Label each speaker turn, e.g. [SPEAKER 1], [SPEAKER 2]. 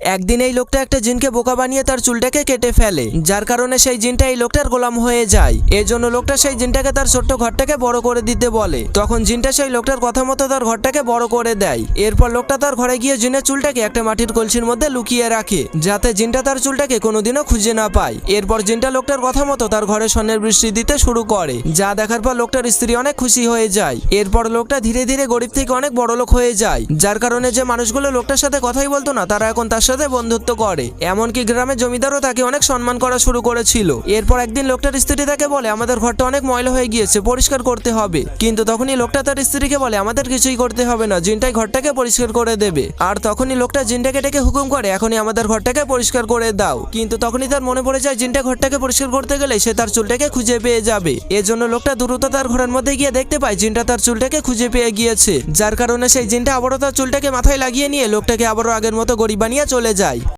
[SPEAKER 1] একদিন এই লোকটা একটা জিনকে বোকা বানিয়ে তার চুলটাকে কেটে ফেলে। যার কারণে সেই জিনটা এই লোকটার গোলাম হয়ে যায়। এর জন্য লোকটা সেই জিনটাকে তার ছোট্ট ঘরটাকে বড় করে দিতে বলে। তখন জিনটা সেই লোকটার কথা মতো তার ঘরটাকে বড় করে দেয়। এরপর লোকটা তার ঘরে গিয়ে জিনের চুলটাকে একটা মাটির কলসির মধ্যে লুকিয়ে রাখে, যাতে জিনটা তার চুলটাকে কোনোদিনও খুঁজে না পায়। এরপর জিনটা লোকটার কথা মতো তার ঘরে স্বর্ণের বৃষ্টি দিতে শুরু করে, যা দেখার পর লোকটার স্ত্রী অনেক খুশি হয়ে যায়। এরপর লোকটা ধীরে ধীরে গরিব থেকে অনেক বড় লোক হয়ে যায়, যার কারণে যে মানুষগুলো লোকটার সাথে কথাই বলতো না, তারা এখন তার সাথে বন্ধুত্ব করে এমনকি গ্রামের জমিদারও তাকে অনেক সম্মান করা শুরু করেছিল। এরপর একদিন লোকটার স্ত্রী তাকে বলে, আমাদের ঘরটা অনেক ময়লা হয়ে গিয়েছে, পরিষ্কার করতে হবে। কিন্তু তখনই লোকটা তার স্ত্রীকে বলে, আমাদের কিছুই করতে হবে না, জিনটাই ঘরটাকে পরিষ্কার করে দেবে। আর তখনই লোকটা জিনটাকে ডেকে হুকুম করে, এখনই আমাদের ঘরটাকে পরিষ্কার করে দাও। কিন্তু তখনই তার মনে পড়ে যায়, জিনটা ঘরটাকে পরিষ্কার করতে গেলে সে তার চুলটাকে খুঁজে পেয়ে যাবে। এজন্য লোকটা দ্রুত তার ঘরের মধ্যে গিয়ে দেখতে পায়, জিনটা তার চুলটাকে খুঁজে পেয়ে গিয়েছে। যার কারণে সেই জিনটা আবারও তার চুলটাকে মাথায় লাগিয়ে নিয়ে লোকটাকে আবারও আগের মতো গরিব বানিয়ে চলে যায়